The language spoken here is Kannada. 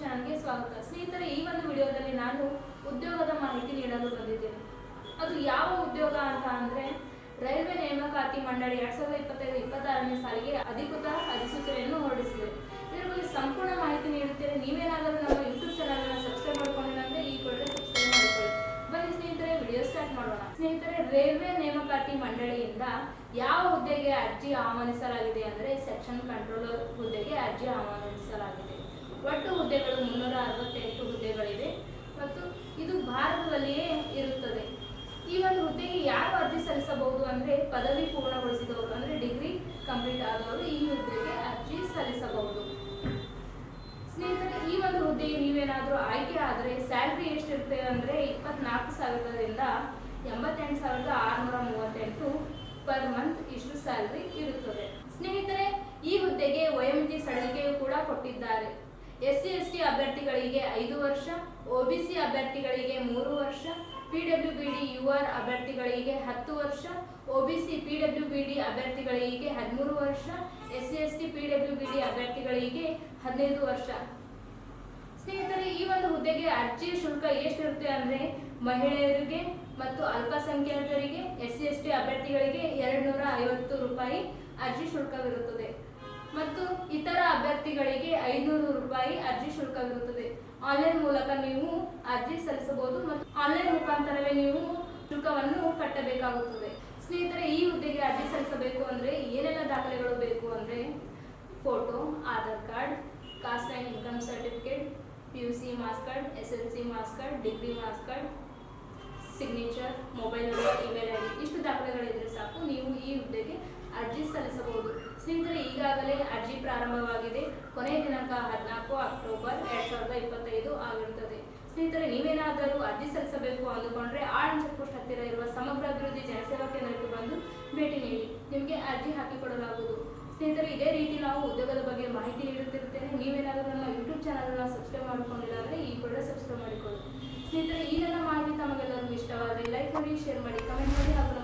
ಚಾನಲ್ಗೆ ಸ್ವಾಗತ. ಸ್ನೇಹಿತರೆ, ಈ ಒಂದು ವಿಡಿಯೋದಲ್ಲಿ ನಾನು ಉದ್ಯೋಗದ ಮಾಹಿತಿ ನೀಡಲು ಬಂದಿದ್ದೇನೆ. ಅದು ಯಾವ ಉದ್ಯೋಗ ಅಂತ ಅಂದ್ರೆ, ರೈಲ್ವೆ ನೇಮಕಾತಿ ಮಂಡಳಿ ಎರಡ್ ಸಾವಿರದ ಇಪ್ಪತ್ತೈದು ಇಪ್ಪತ್ತಾರನೇ ಸಾಲಿಗೆ ಅಧಿಕೃತ ಅಧಿಸೂಚನೆಯನ್ನು ಹೊರಡಿಸಿದೆ. ಇದರ ಬಗ್ಗೆ ಸಂಪೂರ್ಣ ಮಾಹಿತಿ ನೀಡುತ್ತೇನೆ. ನೀವೇನಾದರೂ ನಮ್ಮ ಯೂಟ್ಯೂಬ್ ಚಾನಲ್ ಅನ್ನು ಸಬ್ಸ್ಕ್ರೈಬ್ ಮಾಡ್ಕೊಂಡಿಲ್ಲ ಈ ಕೂಡಲೇ ಸಬ್ಸ್ಕ್ರೈಬ್ ಮಾಡಿಕೊಳ್ಳಿ. ಬನ್ನಿ ಸ್ನೇಹಿತರೆ, ವಿಡಿಯೋ ಸ್ಟಾರ್ಟ್ ಮಾಡೋಣ. ಸ್ನೇಹಿತರೆ, ರೈಲ್ವೆ ನೇಮಕಾತಿ ಮಂಡಳಿಯಿಂದ ಯಾವ ಹುದ್ದೆಗೆ ಅರ್ಜಿ ಆಹ್ವಾನಿಸಲಾಗಿದೆ ಅಂದ್ರೆ ಸೆಕ್ಷನ್ ಕಂಟ್ರೋಲರ್ ಹುದ್ದೆಗೆ ಅರ್ಜಿ ಆಹ್ವಾನಿಸಲಾಗಿದೆ. ಒಟ್ಟು ಹುದ್ದೆಗಳು ಮುನ್ನೂರ ಅರವತ್ತೆಂಟು ಹುದ್ದೆಗಳಿವೆ ಮತ್ತು ಇದು ಭಾರತದಲ್ಲಿಯೇ ಇರುತ್ತದೆ ಈ ಒಂದು ಹುದ್ದೆಗೆ ಯಾರು ಅರ್ಜಿ ಸಲ್ಲಿಸಬಹುದು ಅಂದ್ರೆ ಪದವಿ ಪೂರ್ಣಗೊಳಿಸಿದವರು ಅಂದ್ರೆ ಡಿಗ್ರಿ ಕಂಪ್ಲೀಟ್ ಆದವರು ಈ ಹುದ್ದೆಗೆ ಅರ್ಜಿ ಸಲ್ಲಿಸಬಹುದು. ಸ್ನೇಹಿತರೆ, ಈ ಒಂದು ಹುದ್ದೆಗೆ ನೀವೇನಾದರೂ ಆಯ್ಕೆ ಆದರೆ ಸ್ಯಾಲ್ರಿ ಎಷ್ಟಿರುತ್ತೆ ಅಂದ್ರೆ ಇಪ್ಪತ್ನಾಲ್ಕು ಸಾವಿರದಿಂದ ಎಂಬತ್ತೆಂಟು ಸಾವಿರದ ಆರುನೂರ ಮೂವತ್ತೆಂಟು ಪರ್ ಮಂತ್ ಇಷ್ಟು ಸ್ಯಾಲ್ರಿ ಇರುತ್ತದೆ. ಸ್ನೇಹಿತರೆ, ಈ ಹುದ್ದೆಗೆ ವಯೋಮಿತಿ ಸಡಿಲಿಕೆಯು ಕೂಡ ಕೊಟ್ಟಿದ್ದಾರೆ. ಎಸ್ ಸಿ ಎಸ್ ಟಿ ಅಭ್ಯರ್ಥಿಗಳಿಗೆ ಐದು ವರ್ಷ ಒ ಬಿ ಸಿ ಅಭ್ಯರ್ಥಿಗಳಿಗೆ ಮೂರು ವರ್ಷ P W B D U R ಅಭ್ಯರ್ಥಿಗಳಿಗೆ ಹತ್ತು ವರ್ಷ O B C P W B D ಅಭ್ಯರ್ಥಿಗಳಿಗೆ ಹದಿಮೂರು ವರ್ಷ S C S T P W B D ಅಭ್ಯರ್ಥಿಗಳಿಗೆ ಹದಿನೈದು ವರ್ಷ. ಸ್ನೇಹಿತರೆ, ಈ ಒಂದು ಹುದ್ದೆಗೆ ಅರ್ಜಿ ಶುಲ್ಕ ಎಷ್ಟಿರುತ್ತೆ ಅಂದರೆ ಮಹಿಳೆಯರಿಗೆ ಮತ್ತು ಅಲ್ಪಸಂಖ್ಯಾತರಿಗೆ ಎಸ್ ಸಿ ಎಸ್ ಟಿ ಅಭ್ಯರ್ಥಿಗಳಿಗೆ ಎರಡು ನೂರ ಐವತ್ತು ರೂಪಾಯಿ ಅರ್ಜಿ ಶುಲ್ಕವಿರುತ್ತದೆ. ಅಭ್ಯರ್ಥಿಗಳಿಗೆ ಐನೂರು ರೂಪಾಯಿ ಅರ್ಜಿ ಶುಲ್ಕವಿರುತ್ತದೆ. ಆನ್ಲೈನ್ ಮೂಲಕ ನೀವು ಅರ್ಜಿ ಸಲ್ಲಿಸಬಹುದು ಮತ್ತು ಆನ್ಲೈನ್ ಮುಖಾಂತರವೇ ನೀವು ಶುಲ್ಕವನ್ನು ಕಟ್ಟಬೇಕಾಗುತ್ತದೆ. ಸ್ನೇಹಿತರೆ, ಈ ಹುದ್ದೆಗೆ ಅರ್ಜಿ ಸಲ್ಲಿಸಬೇಕು ಅಂದರೆ ಏನೆಲ್ಲ ದಾಖಲೆಗಳು ಬೇಕು ಅಂದರೆ photo, Aadhaar card, caste and income certificate, P U C marks card, S L C marks card, degree marks card, signature, mobile number email I D, ಇಷ್ಟು ದಾಖಲೆಗಳಿದ್ದರೆ ಸಾಕು, ನೀವು ಈ ಹುದ್ದೆಗೆ ಅರ್ಜಿ ಸಲ್ಲಿಸಬಹುದು. ಸ್ನೇಹಿತರೆ, ಈಗಾಗಲೇ ಅರ್ಜಿ ಪ್ರಾರಂಭವಾಗಿದೆ. ಕೊನೆಯ ದಿನಾಂಕ ಹದಿನಾಲ್ಕು ಅಕ್ಟೋಬರ್ ಎರಡ್ ಸಾವಿರದ ಇಪ್ಪತ್ತೈದು ಆಗಿರುತ್ತದೆ. ಸ್ನೇಹಿತರೆ, ನೀವೇನಾದರೂ ಅರ್ಜಿ ಸಲ್ಲಿಸಬೇಕು ಅಂದುಕೊಂಡ್ರೆ ಆಳ್ ಚೆಕ್ಪೋಸ್ಟ್ ಹತ್ತಿರ ಇರುವ ಸಮಗ್ರ ಅಭಿವೃದ್ಧಿ ಜನಸೇವಾ ಕೇಂದ್ರಕ್ಕೆ ಬಂದು ಭೇಟಿ ನೀಡಿ. ನಿಮಗೆ ಅರ್ಜಿ ಹಾಕಿಕೊಡಲಾಗುವುದು. ಸ್ನೇಹಿತರೆ, ಇದೇ ರೀತಿ ನಾವು ಉದ್ಯೋಗದ ಬಗ್ಗೆ ಮಾಹಿತಿ ನೀಡುತ್ತಿರುತ್ತೇನೆ. ನೀವೇನಾದರೂ ನಮ್ಮ ಯೂಟ್ಯೂಬ್ ಚಾನಲನ್ನು ಸಬ್ಸ್ಕ್ರೈಬ್ ಮಾಡಿಕೊಂಡಿಲ್ಲ ಅಂದರೆ ಈ ಕೂಡ ಸಬ್ಸ್ಕ್ರೈಬ್ ಮಾಡಿಕೊಳ್ಳಿ. ಸ್ನೇಹಿತರೆ, ಈ ನನ್ನ ಮಾಹಿತಿ ತಮಗೆಲ್ಲರಿಗೂ ಇಷ್ಟವಾದರೆ ಲೈಕ್ ಮಾಡಿ, ಶೇರ್ ಮಾಡಿ, ಕಮೆಂಟ್ ಮಾಡಿ ಹಾಗೂ